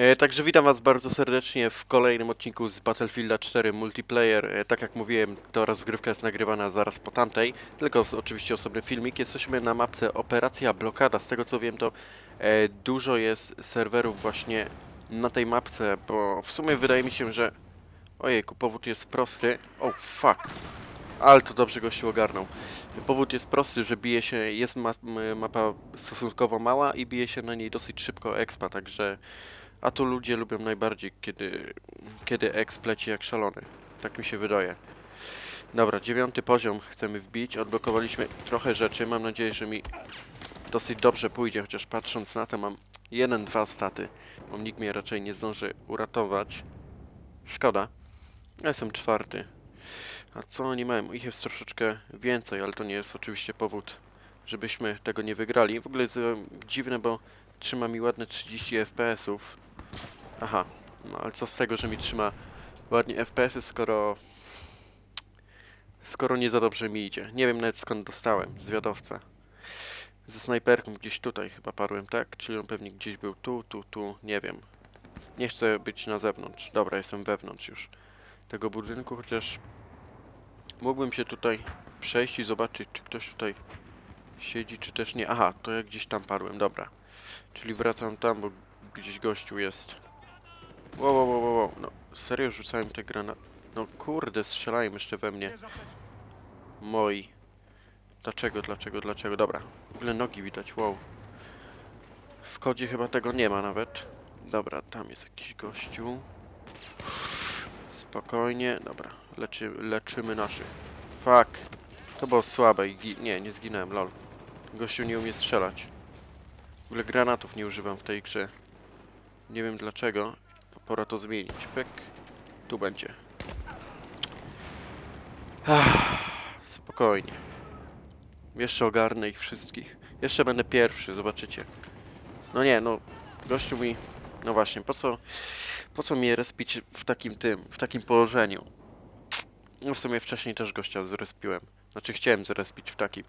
E, Także witam Was bardzo serdecznie w kolejnym odcinku z Battlefielda 4 Multiplayer. E, Tak jak mówiłem, to rozgrywka jest nagrywana zaraz po tamtej, tylko oczywiście osobny filmik. Jesteśmy na mapce Operacja Blokada. Z tego co wiem, to e, dużo jest serwerów właśnie na tej mapce, bo w sumie wydaje mi się, że... Ojejku, powód jest prosty. Oh, fuck. Ale to dobrze gościu ogarnął. Powód jest prosty, że bije się, jest ma mapa stosunkowo mała i bije się na niej dosyć szybko expa, także... A tu ludzie lubią najbardziej, kiedy, kiedy exp leci jak szalony. Tak mi się wydaje. Dobra, dziewiąty poziom chcemy wbić. Odblokowaliśmy trochę rzeczy. Mam nadzieję, że mi dosyć dobrze pójdzie, chociaż patrząc na to mam jeden, dwa staty. Bo nikt mnie raczej nie zdąży uratować. Szkoda. Ja jestem czwarty. A co oni mają? Ich jest troszeczkę więcej, ale to nie jest oczywiście powód, żebyśmy tego nie wygrali. W ogóle jest dziwne, bo trzyma mi ładne 30 FPS-ów. Aha, no ale co z tego, że mi trzyma ładnie FPS-y, skoro... Skoro nie za dobrze mi idzie. Nie wiem nawet skąd dostałem, zwiadowca. Ze snajperką gdzieś tutaj chyba parłem, tak? Czyli on pewnie gdzieś był tu, tu, tu, nie wiem. Nie chcę być na zewnątrz. Dobra, jestem wewnątrz już tego budynku, chociaż mógłbym się tutaj przejść i zobaczyć, czy ktoś tutaj siedzi, czy też nie. Aha, to ja gdzieś tam padłem, dobra. Czyli wracam tam, bo gdzieś gościu jest. Wow, wow, wow, wow. No, serio rzucałem te granaty. No kurde, strzelają jeszcze we mnie. Moi. Dlaczego, dlaczego, dlaczego? Dobra. W ogóle nogi widać, wow. W kodzie chyba tego nie ma nawet. Dobra, tam jest jakiś gościu. Spokojnie, dobra. Leczy, leczymy naszych. Fuck. To było słabe i nie, nie zginąłem, lol. Gościu nie umie strzelać. W ogóle granatów nie używam w tej grze. Nie wiem dlaczego. Pora to zmienić. Pyk. Tu będzie. Ach, spokojnie. Jeszcze ogarnę ich wszystkich. Jeszcze będę pierwszy, zobaczycie. No nie, no. Gościu mi... No właśnie, po co... Po co mnie respić w takim tym, w takim położeniu? No w sumie wcześniej też gościa zrespiłem. Znaczy chciałem zrespić w takim.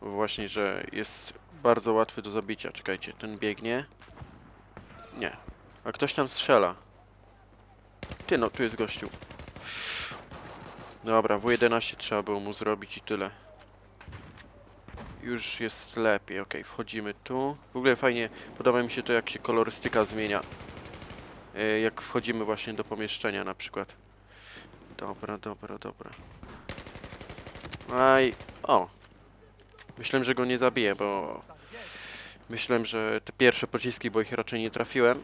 Właśnie, że jest bardzo łatwy do zabicia. Czekajcie, ten biegnie. Nie. A ktoś tam strzela. Ty no, tu jest gościu. Dobra, W11 trzeba było mu zrobić i tyle. Już jest lepiej, okej, wchodzimy tu. W ogóle fajnie, podoba mi się to jak się kolorystyka zmienia. E, Jak wchodzimy właśnie do pomieszczenia na przykład. Dobra, dobra, dobra. Aj, o. Myślałem, że go nie zabiję, bo... Myślałem, że te pierwsze pociski, bo ich raczej nie trafiłem.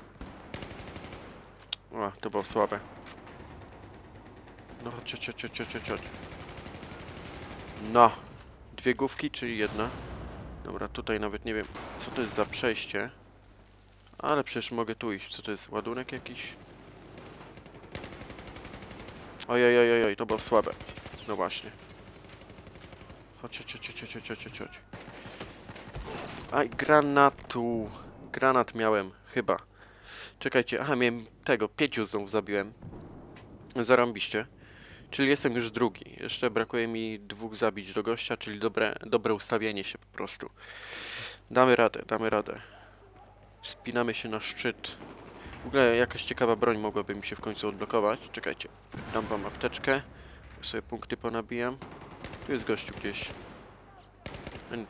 O, to było słabe. No, chodź, chodź, chodź, chodź, chodź. No. Dwie główki, czyli jedna. Dobra, tutaj nawet nie wiem, co to jest za przejście. Ale przecież mogę tu iść. Co to jest? Ładunek jakiś? Ojej, ojej, ojej, to było słabe. No właśnie. Chodź, chodź, chodź, chodź, chodź, chodź, chodź. Aj, granatu. Granat miałem, chyba. Czekajcie, aha, miałem tego, pięciu znowu zabiłem. Zarąbiście. Czyli jestem już drugi. Jeszcze brakuje mi dwóch zabić do gościa, czyli dobre, dobre ustawienie się po prostu. Damy radę, damy radę. Wspinamy się na szczyt. W ogóle jakaś ciekawa broń mogłaby mi się w końcu odblokować. Czekajcie, dam wam apteczkę. Ja sobie punkty ponabijam. Tu jest gościu gdzieś.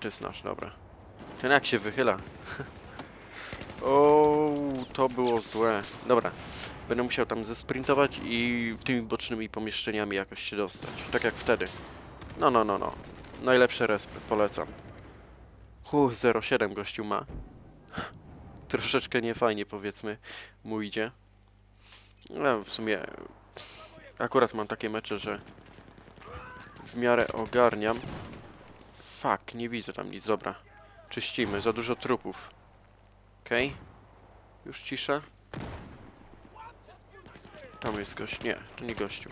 To jest nasz, dobra. Ten jak się wychyla. o, to było złe. Dobra, będę musiał tam zesprintować i tymi bocznymi pomieszczeniami jakoś się dostać. Tak jak wtedy. No, no, no, no. Najlepsze respy, polecam. Huh, 07 gościu ma. Troszeczkę niefajnie powiedzmy mu idzie. No, w sumie akurat mam takie mecze, że w miarę ogarniam. Fuck, nie widzę tam nic, dobra. Czyścimy, za dużo trupów. Okej. Już cisza. Tam jest gość. Nie, to nie gościu.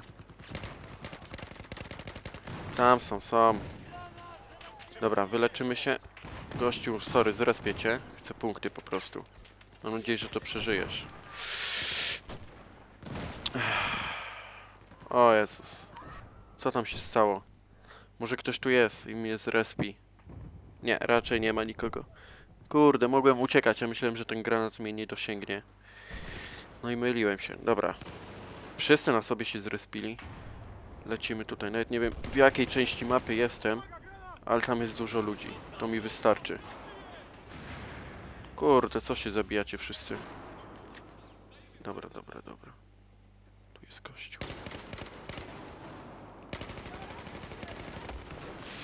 Tam są, są. Dobra, wyleczymy się. Gościu, sorry, zrespię cię. Chcę punkty po prostu. Mam nadzieję, że to przeżyjesz. O Jezus. Co tam się stało? Może ktoś tu jest i mnie zrespi. Nie, raczej nie ma nikogo. Kurde, mogłem uciekać, ja myślałem, że ten granat mnie nie dosięgnie. No i myliłem się. Dobra. Wszyscy na sobie się zrespili. Lecimy tutaj. Nawet nie wiem w jakiej części mapy jestem, ale tam jest dużo ludzi. To mi wystarczy. Kurde, co się zabijacie wszyscy? Dobra, dobra, dobra. Tu jest kościół.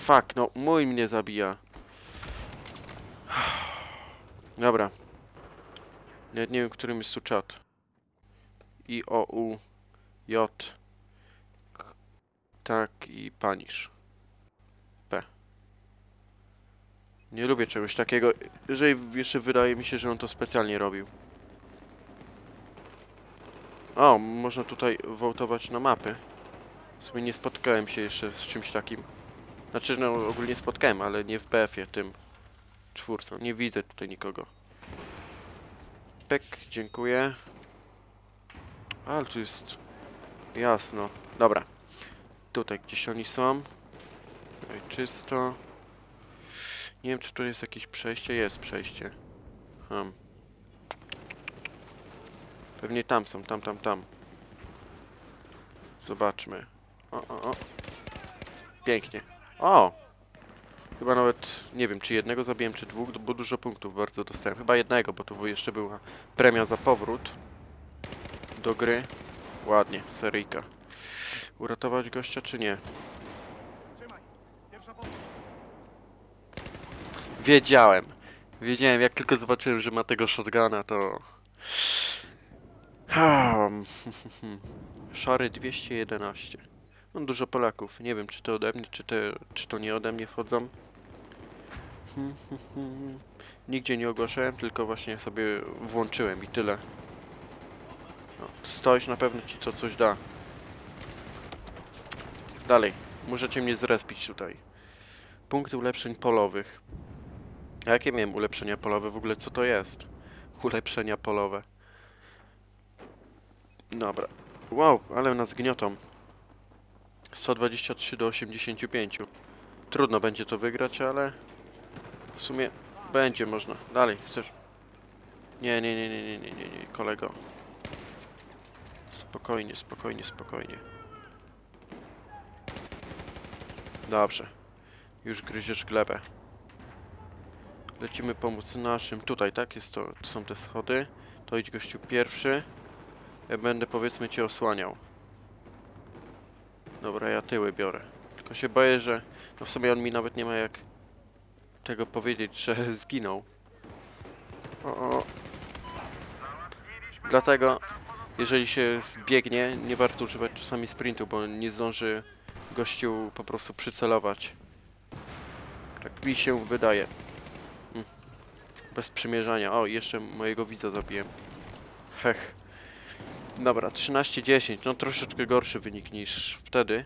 Fuck, no mój mnie zabija. Dobra. Nawet nie wiem, którym jest tu czat. I O, U, J. Tak i panisz. P. Nie lubię czegoś takiego. Jeżeli jeszcze wydaje mi się, że on to specjalnie robił. O, można tutaj wołtować na mapy. W sumie nie spotkałem się jeszcze z czymś takim. Znaczy, no ogólnie spotkałem, ale nie w BF-ie tym czwórce. Nie widzę tutaj nikogo. Pek, dziękuję. Ale tu jest jasno. Dobra. Tutaj gdzieś oni są. Tutaj czysto. Nie wiem, czy tu jest jakieś przejście. Jest przejście. Hmm. Pewnie tam są, tam, tam, tam. Zobaczmy. O, o, o. Pięknie. O! Chyba nawet, nie wiem, czy jednego zabiłem, czy dwóch, bo dużo punktów bardzo dostałem. Chyba jednego, bo tu jeszcze była premia za powrót do gry. Ładnie, seryjka. Uratować gościa, czy nie? Wiedziałem. Wiedziałem, jak tylko zobaczyłem, że ma tego shotguna, to... Szary 211. No dużo Polaków. Nie wiem, czy to ode mnie, czy, te, czy to nie ode mnie wchodzą. Nigdzie nie ogłaszałem, tylko właśnie sobie włączyłem i tyle. No, stoisz, na pewno ci to coś da. Dalej. Możecie mnie zrespić tutaj. Punkty ulepszeń polowych. A jakie miałem ulepszenia polowe? W ogóle co to jest? Ulepszenia polowe. Dobra. Wow, ale nas gniotą. 123 do 85. Trudno będzie to wygrać, ale w sumie będzie można. Dalej, chcesz? Nie, nie, nie, nie, nie, nie, nie, nie, kolego. Spokojnie, spokojnie, spokojnie. Dobrze. Już gryziesz glebę. Lecimy pomóc naszym. Tutaj, tak? Jest to, są te schody. To idź gościu pierwszy. Ja będę powiedzmy cię osłaniał. Dobra, ja tyły biorę. Tylko się boję, że... No w sumie on mi nawet nie ma jak tego powiedzieć, że zginął. O, o. Dlatego, jeżeli się zbiegnie, nie warto używać czasami sprintu, bo nie zdąży gościu po prostu przycelować. Tak mi się wydaje. Mm. Bez przymierzania. O, jeszcze mojego widza zabiłem. Hech. Dobra, 13-10. No troszeczkę gorszy wynik niż wtedy.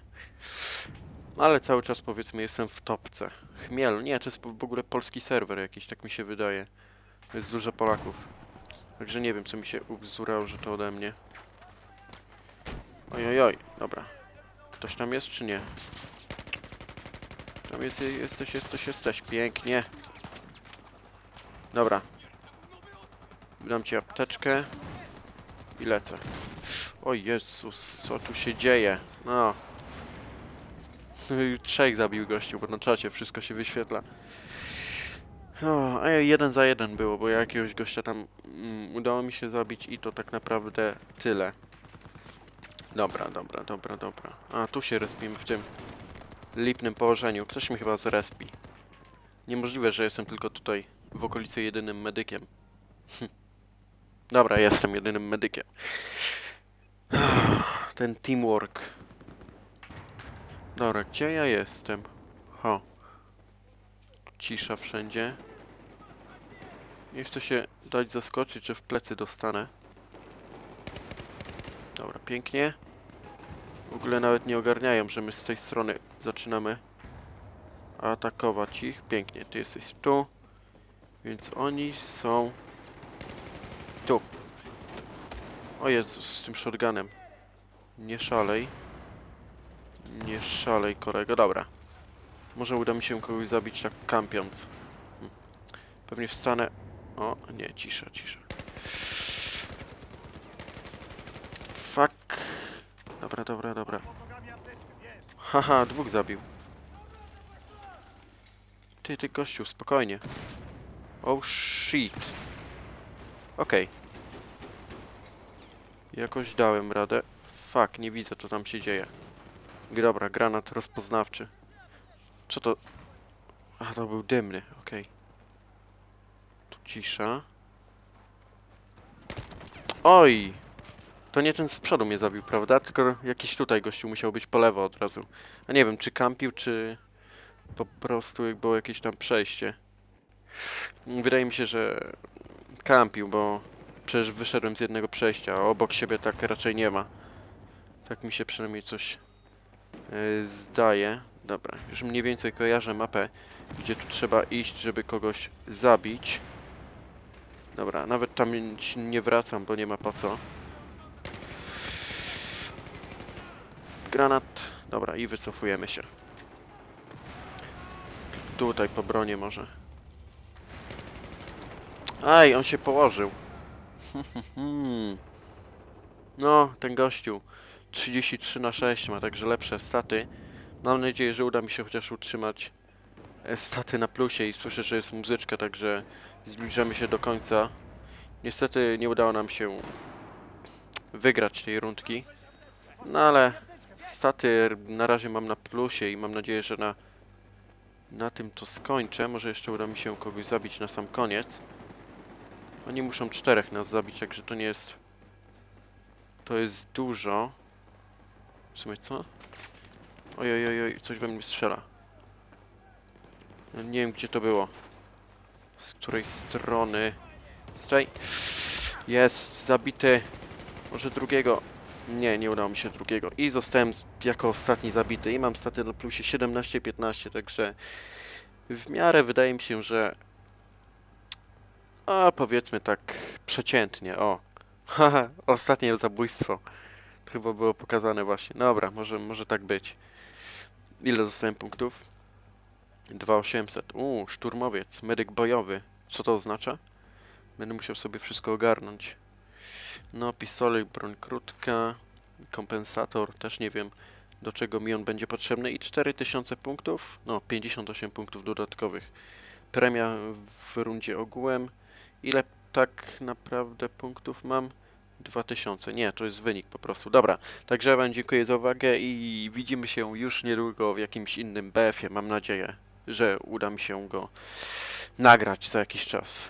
Ale cały czas powiedzmy jestem w topce. Chmiel, nie, to jest w ogóle polski serwer jakiś, tak mi się wydaje. Jest dużo Polaków. Także nie wiem, co mi się ubzurało, że to ode mnie. Ojojoj, dobra. Ktoś tam jest, czy nie? Tam jest, jesteś, jesteś, jesteś. Pięknie. Dobra. Dam ci apteczkę. I lecę. O Jezus, co tu się dzieje? No. Trzech zabił gościu, bo na czacie wszystko się wyświetla. O, a jeden za jeden było, bo jakiegoś gościa tam mm, udało mi się zabić i to tak naprawdę tyle. Dobra, dobra, dobra, dobra. A, tu się respimy w tym lipnym położeniu. Ktoś mi chyba zrespi. Niemożliwe, że jestem tylko tutaj w okolicy jedynym medykiem. Hm. Dobra, jestem jedynym medykiem. Ten teamwork. Dobra, gdzie ja jestem? Ho. Cisza wszędzie. Nie chcę się dać zaskoczyć, że w plecy dostanę. Dobra, pięknie. W ogóle nawet nie ogarniają, że my z tej strony zaczynamy atakować ich. Pięknie, ty jesteś tu. Więc oni są tu. O Jezus, z tym shotgunem. Nie szalej. Nie szalej, kolego. Dobra. Może uda mi się kogoś zabić tak kampiąc. Hm. Pewnie wstanę... O, nie, cisza, cisza. Fuck. Dobra, dobra, dobra. Haha, dwóch zabił. Ty, ty gościu, spokojnie. Oh shit. Okej. Jakoś dałem radę. Fuck, nie widzę co tam się dzieje. Dobra, granat rozpoznawczy. Co to? A, to był dymny, okej. Tu cisza. Oj! To nie ten z przodu mnie zabił, prawda? Tylko jakiś tutaj gościu musiał być po lewo od razu. A nie wiem, czy kampił, czy po prostu było jakieś tam przejście. Wydaje mi się, że kampił, bo przecież wyszedłem z jednego przejścia, a obok siebie tak raczej nie ma. Tak mi się przynajmniej coś zdaje. Dobra, już mniej więcej kojarzę mapę, gdzie tu trzeba iść, żeby kogoś zabić. Dobra, nawet tam nie wracam, bo nie ma po co. Granat. Dobra, i wycofujemy się. Tutaj po bronie może. Aj, on się położył. no, ten gościu. 33 na 6 ma także lepsze staty. Mam nadzieję, że uda mi się chociaż utrzymać e, staty na plusie i słyszę, że jest muzyczka, także zbliżamy się do końca. Niestety nie udało nam się wygrać tej rundki. No ale staty na razie mam na plusie i mam nadzieję, że na, na tym to skończę. Może jeszcze uda mi się kogoś zabić na sam koniec. Oni muszą czterech nas zabić, także to nie jest... To jest dużo. W sumie co? Oj, oj, oj, coś we mnie strzela. Ja nie wiem, gdzie to było. Z której strony? Straj. Jest, zabity. Może drugiego. Nie, nie udało mi się drugiego. I zostałem z- jako ostatni zabity. I mam staty na plusie 17-15, także w miarę wydaje mi się, że a powiedzmy tak przeciętnie, o. Haha, ostatnie zabójstwo. Chyba było pokazane właśnie. Dobra, może, może tak być. Ile dostałem punktów? 2800. Uuu, szturmowiec, medyk bojowy. Co to oznacza? Będę musiał sobie wszystko ogarnąć. No, pistolet, broń krótka, kompensator, też nie wiem do czego mi on będzie potrzebny i 4000 punktów, no 58 punktów dodatkowych. Premia w rundzie ogółem. Ile tak naprawdę punktów mam? 2000. Nie, to jest wynik po prostu. Dobra, także wam dziękuję za uwagę i widzimy się już niedługo w jakimś innym BF-ie. Mam nadzieję, że uda mi się go nagrać za jakiś czas.